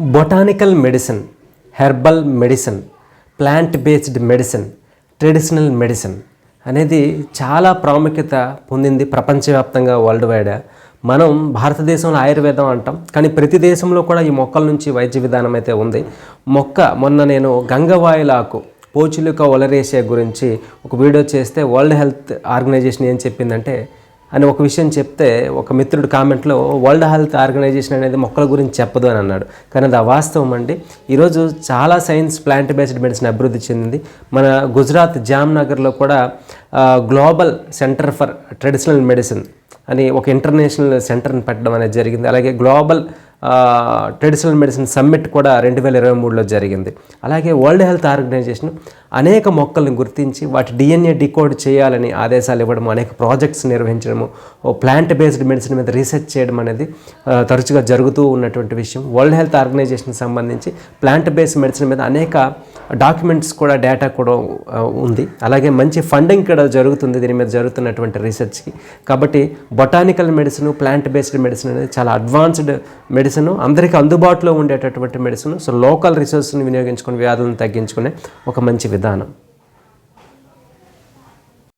Botanical medicine herbal medicine plant based medicine traditional medicine అనేది చాలా ప్రాముఖ్యత పొందింది ప్రపంచవ్యాప్తంగా వరల్డ్ వైడ్ మనం భారతదేశంలో ఆయుర్వేదం అంటాం కానీ ప్రతి దేశంలో కూడా ఈ మొక్కల నుంచి వైద్య విధానం అయితే ఉంది. మొక్క మొన్న నేను గంగవాయులాకు పోచులుక ఒలరేసియా గురించి ఒక వీడియో చేస్తే వరల్డ్ హెల్త్ ఆర్గనైజేషన్ ఏం చెప్పిందంటే అని ఒక విషయం చెప్తే ఒక మిత్రుడు కామెంట్లో వరల్డ్ హెల్త్ ఆర్గనైజేషన్ అనేది మొక్కల గురించి చెప్పదు అని అన్నాడు. కానీ అది అవాస్తవం అండి. ఈరోజు చాలా సైన్స్ ప్లాంట్ బేస్డ్ మెడిసిన్ అభివృద్ధి చెందింది. మన గుజరాత్ జామ్నగర్లో కూడా global centre for traditional medicine అని ఒక ఇంటర్నేషనల్ సెంటర్ని పెట్టడం అనేది జరిగింది. అలాగే గ్లోబల్ ట్రెడిషనల్ మెడిసిన్ సమ్మిట్ కూడా రెండు వేల ఇరవై మూడులో జరిగింది. అలాగే వరల్డ్ హెల్త్ ఆర్గనైజేషన్ అనేక మొక్కలను గుర్తించి వాటి డిఎన్ఏ డికోడ్ చేయాలని ఆదేశాలు ఇవ్వడము అనేక ప్రాజెక్ట్స్ నిర్వహించడము ఓ ప్లాంట్ బేస్డ్ మెడిసిన్ మీద రీసెర్చ్ చేయడం అనేది తరచుగా జరుగుతూ ఉన్నటువంటి విషయం. వరల్డ్ హెల్త్ ఆర్గనైజేషన్కి సంబంధించి ప్లాంట్ బేస్డ్ మెడిసిన్ మీద అనేక డాక్యుమెంట్స్ కూడా డేటా కూడా ఉంది. అలాగే మంచి ఫండింగ్ కూడా జరుగుతుంది దీని మీద జరుగుతున్నటువంటి రీసెర్చ్కి. కాబట్టి botanical medicine plant based medicine అనేది చాలా అడ్వాన్స్డ్ మెడిసిన్. అందరికీ అందుబాటులో ఉండేటటువంటి మెడిసిన్. సో లోకల్ రిసోర్స్ని వినియోగించుకొని వ్యాధులను తగ్గించుకునే ఒక మంచి విధానం.